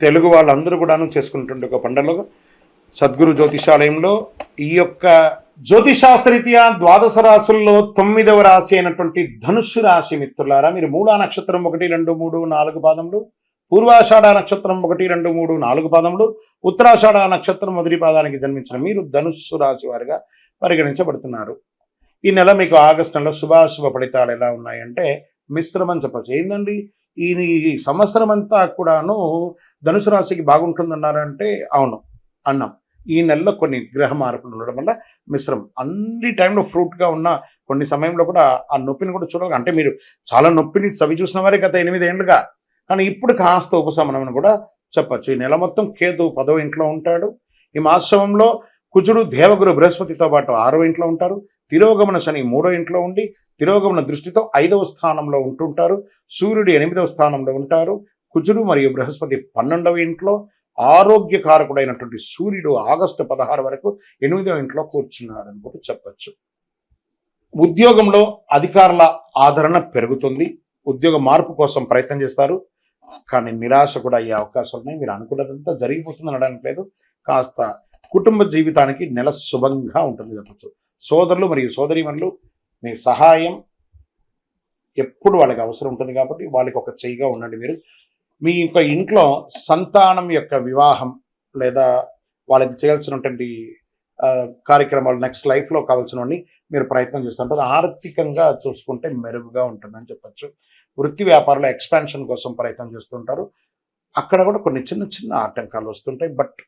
తెలుగు వాళ్ళందరూ కూడాను చేసుకున్నటువంటి ఒక పండుగ. సద్గురు జ్యోతిషాలయంలో ఈ యొక్క జ్యోతిషాస్త్రరీత్యా ద్వాదశ రాశుల్లో తొమ్మిదవ రాశి అయినటువంటి ధనుస్సు రాశి మిత్రులారా మీరు మూలా నక్షత్రం ఒకటి రెండు మూడు నాలుగు పాదములు పూర్వాషాఢ నక్షత్రం ఒకటి రెండు మూడు నాలుగు పాదములు ఉత్తరాషాఢ నక్షత్రం మొదటి పాదానికి జన్మించిన మీరు ధనుస్సు రాశి వారిగా పరిగణించబడుతున్నారు. ఈ నెల మీకు ఆగస్టు నెలలో శుభాశుభ ఫలితాలు ఎలా ఉన్నాయంటే మిశ్రమం చెప్పచ్చు. ఏంటండి ఈ ఈ సంవత్సరం అంతా కూడాను ధనుసు రాశికి బాగుంటుందన్నారంటే అవును అన్నాం. ఈ నెలలో కొన్ని గ్రహ మార్పులు ఉండడం వల్ల మిశ్రమం. అన్ని టైంలో ఫ్రూట్గా ఉన్న కొన్ని సమయంలో కూడా ఆ నొప్పిని కూడా చూడాలి. అంటే మీరు చాలా నొప్పిని చవి చూసిన వారే గత ఎనిమిది ఏళ్ళుగా కానీ ఇప్పుడు కాస్త ఉపశమనం అని కూడా చెప్పచ్చు. ఈ నెల మొత్తం కేతు పదవ ఇంట్లో ఉంటాడు. ఈ మాసంలో కుజుడు దేవగురు బృహస్పతితో పాటు ఆరో ఇంట్లో ఉంటారు. తిరోగమన శని మూడో ఇంట్లో ఉండి తిరోగమన దృష్టితో ఐదవ స్థానంలో ఉంటుంటారు. సూర్యుడు ఎనిమిదవ స్థానంలో ఉంటారు. కుజుడు మరియు బృహస్పతి పన్నెండవ ఇంట్లో ఆరోగ్యకారకుడైనటువంటి సూర్యుడు ఆగస్టు పదహారు వరకు ఎనిమిదవ ఇంట్లో కూర్చున్నాడని కూడా చెప్పచ్చు. ఉద్యోగంలో అధికారుల ఆదరణ పెరుగుతుంది. ఉద్యోగ మార్పు కోసం ప్రయత్నం చేస్తారు. కానీ నిరాశ కూడా అయ్యే అవకాశాలు ఉన్నాయి. మీరు అనుకున్నదంతా జరిగిపోతుంది అనడానికి లేదు. కాస్త కుటుంబ జీవితానికి నెల శుభంగా ఉంటుంది. చెప్పచ్చు. సోదరులు మరియు సోదరీమణులు మీ సహాయం ఎప్పుడు వాళ్ళకి అవసరం ఉంటుంది కాబట్టి వాళ్ళకి ఒక చెయ్యిగా ఉండండి మీరు. మీ యొక్క ఇంట్లో సంతానం యొక్క వివాహం లేదా వాళ్ళకి చేయాల్సినటువంటి కార్యక్రమాలు నెక్స్ట్ లైఫ్లో కావాల్సినవన్నీ మీరు ప్రయత్నం చేస్తుంటారు. ఆర్థికంగా చూసుకుంటే మెరుగుగా ఉంటుందని చెప్పచ్చు. వృత్తి వ్యాపారంలో ఎక్స్పాన్షన్ కోసం ప్రయత్నం చేస్తుంటారు. అక్కడ కూడా కొన్ని చిన్న చిన్న ఆటంకాలు వస్తుంటాయి. బట్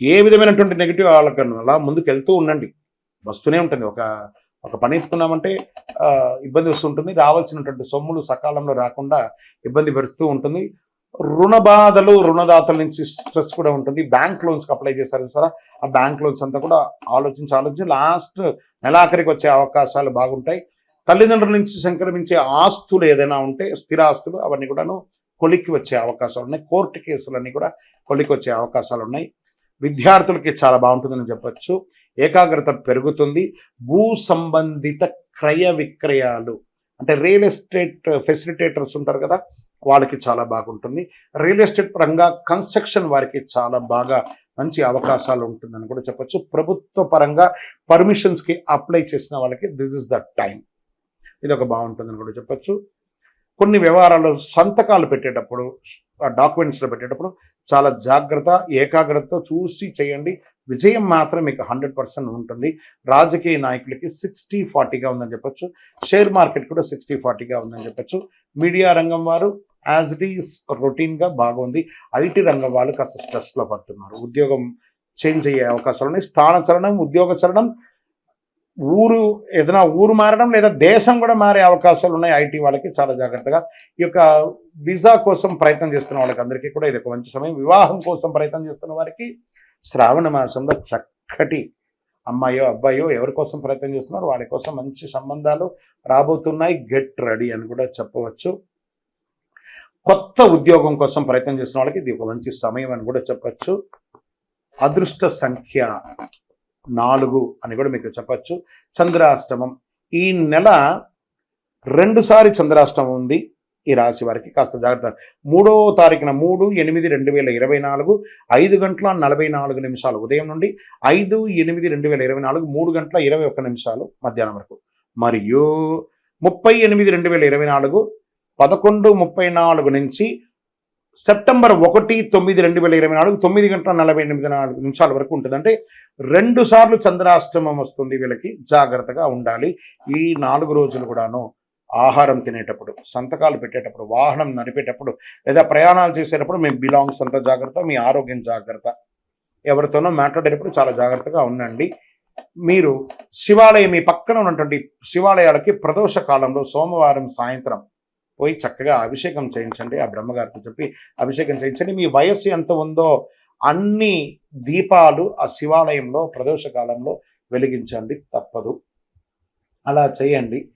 ఏ విధమైనటువంటి నెగిటివ్ ఆలోచన అలా ముందుకు వెళ్తూ ఉండండి. వస్తూనే ఉంటుంది. ఒక ఒక పని ఎత్తుకున్నామంటే ఇబ్బంది వస్తుంటుంది. రావాల్సినటువంటి సొమ్ములు సకాలంలో రాకుండా ఇబ్బంది పెడుతూ ఉంటుంది. రుణ బాధలు రుణదాతల నుంచి స్ట్రెస్ కూడా ఉంటుంది. బ్యాంక్ లోన్స్కి అప్లై చేశారు సార్ ఆ బ్యాంక్ లోన్స్ అంతా కూడా ఆలోచించి ఆలోచించి లాస్ట్ నెలాఖరికి వచ్చే అవకాశాలు బాగుంటాయి. తల్లిదండ్రుల నుంచి సంక్రమించే ఆస్తులు ఏదైనా ఉంటే స్థిరాస్తులు అవన్నీ కూడాను కొలిక్కి వచ్చే అవకాశాలు ఉన్నాయి. కోర్టు కేసులన్నీ కూడా కొలిక్కి వచ్చే అవకాశాలు ఉన్నాయి. విద్యార్థులకి చాలా బాగుంటుందని చెప్పచ్చు. ఏకాగ్రత పెరుగుతుంది. భూ సంబంధిత క్రయ విక్రయాలు అంటే రియల్ ఎస్టేట్ ఫెసిలిటేటర్స్ ఉంటారు కదా వాళ్ళకి చాలా బాగుంటుంది. రియల్ ఎస్టేట్ పరంగా కన్స్ట్రక్షన్ వారికి చాలా బాగా మంచి అవకాశాలు ఉంటుందని కూడా చెప్పచ్చు. ప్రభుత్వ పరంగా పర్మిషన్స్కి అప్లై చేసిన వాళ్ళకి దిస్ ఇస్ ద టైం. ఇది ఒక బాగుంటుందని కూడా చెప్పొచ్చు. కొన్ని వ్యవహారాలు సంతకాలు పెట్టేటప్పుడు డాక్యుమెంట్స్లో పెట్టేటప్పుడు చాలా జాగ్రత్త ఏకాగ్రతతో చూసి చేయండి. విజయం మాత్రం మీకు హండ్రెడ్ పర్సెంట్ ఉంటుంది. రాజకీయ నాయకులకి సిక్స్టీ ఫార్టీగా ఉందని చెప్పొచ్చు. షేర్ మార్కెట్ కూడా సిక్స్టీ ఫార్టీగా ఉందని చెప్పొచ్చు. మీడియా రంగం వారు యాజ్ ఇట్ ఈస్ రొటీన్గా బాగుంది. ఐటీ రంగం వాళ్ళు కాస్త స్ట్రెస్లో పడుతున్నారు. ఉద్యోగం చేంజ్ అయ్యే అవకాశాలు ఉన్నాయి. స్థాన చలనం ఉద్యోగ చలనం ఊరు ఏదైనా ఊరు మారడం లేదా దేశం కూడా మారే అవకాశాలు ఉన్నాయి ఐటీ వాళ్ళకి చాలా జాగ్రత్తగా. ఈ యొక్క వీసా కోసం ప్రయత్నం చేస్తున్న వాళ్ళకి అందరికీ కూడా ఇది ఒక మంచి సమయం. వివాహం కోసం ప్రయత్నం చేస్తున్న వారికి శ్రావణ మాసంలో చక్కటి అమ్మాయో అబ్బాయో ఎవరి కోసం ప్రయత్నం చేస్తున్నారు వాడి కోసం మంచి సంబంధాలు రాబోతున్నాయి. గెట్ రెడీ అని కూడా చెప్పవచ్చు. కొత్త ఉద్యోగం కోసం ప్రయత్నం చేసిన వాళ్ళకి ఇది ఒక మంచి సమయం అని కూడా చెప్పచ్చు. అదృష్ట సంఖ్య నాలుగు అని కూడా మీకు చెప్పచ్చు. చంద్రాష్టమం. ఈ నెల రెండుసారి చంద్రాష్టమం ఉంది. ఈ రాశి వారికి కాస్త జాగ్రత్త. మూడో తారీఖున మూడు ఎనిమిది రెండు వేల ఇరవై నాలుగు ఐదు గంటల నలభై నాలుగు నిమిషాలు. ఉదయం నుండి ఐదు ఎనిమిది రెండు వేల ఇరవై నాలుగు మూడు గంటల ఇరవై ఒక్క నిమిషాలు మధ్యాహ్నం వరకు. మరియు ముప్పై ఎనిమిది రెండు వేల ఇరవై నాలుగు పదకొండు ముప్పై నాలుగు నుంచి సెప్టెంబర్ ఒకటి తొమ్మిది రెండు వేల ఇరవై నాలుగు తొమ్మిది గంటల నలభై ఎనిమిది నాలుగు నిమిషాల వరకు ఉంటుంది. అంటే రెండు సార్లు చంద్రాష్టమం వస్తుంది వీళ్ళకి. జాగ్రత్తగా ఉండాలి. ఈ నాలుగు రోజులు కూడాను ఆహారం తినేటప్పుడు సంతకాలు పెట్టేటప్పుడు వాహనం నడిపేటప్పుడు లేదా ప్రయాణాలు చేసేటప్పుడు మీ బిలాంగ్స్ అంత జాగ్రత్త మీ ఆరోగ్యం జాగ్రత్త. ఎవరితోనో మాట్లాడేటప్పుడు చాలా జాగ్రత్తగా ఉండండి. మీరు శివాలయం మీ పక్కన ఉన్నటువంటి శివాలయాలకి ప్రదోష కాలంలో సోమవారం సాయంత్రం పోయి చక్కగా అభిషేకం చేయించండి ఆ బ్రహ్మగారితో చెప్పి అభిషేకం చేయించండి. మీ వయస్సు ఎంత ఉందో అన్ని దీపాలు ఆ శివాలయంలో ప్రదోష కాలంలో వెలిగించండి తప్పదు. అలా చేయండి.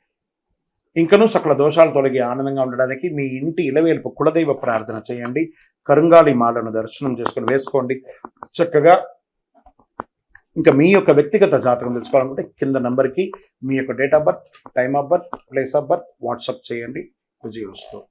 ఇంకనూ సకల దోషాలు తొలగి ఆనందంగా ఉండడానికి మీ ఇంటి ఇలవేలుపు కులదైవ ప్రార్థన చేయండి. కరుంగాలి మాలను దర్శనం చేసుకొని వేసుకోండి. చక్కగా ఇంకా మీ యొక్క వ్యక్తిగత జాతకం తెలుసుకోవాలనుకుంటే కింద నెంబర్కి మీ యొక్క date of birth time of birth place of birth WhatsApp చేయండి. 事業主と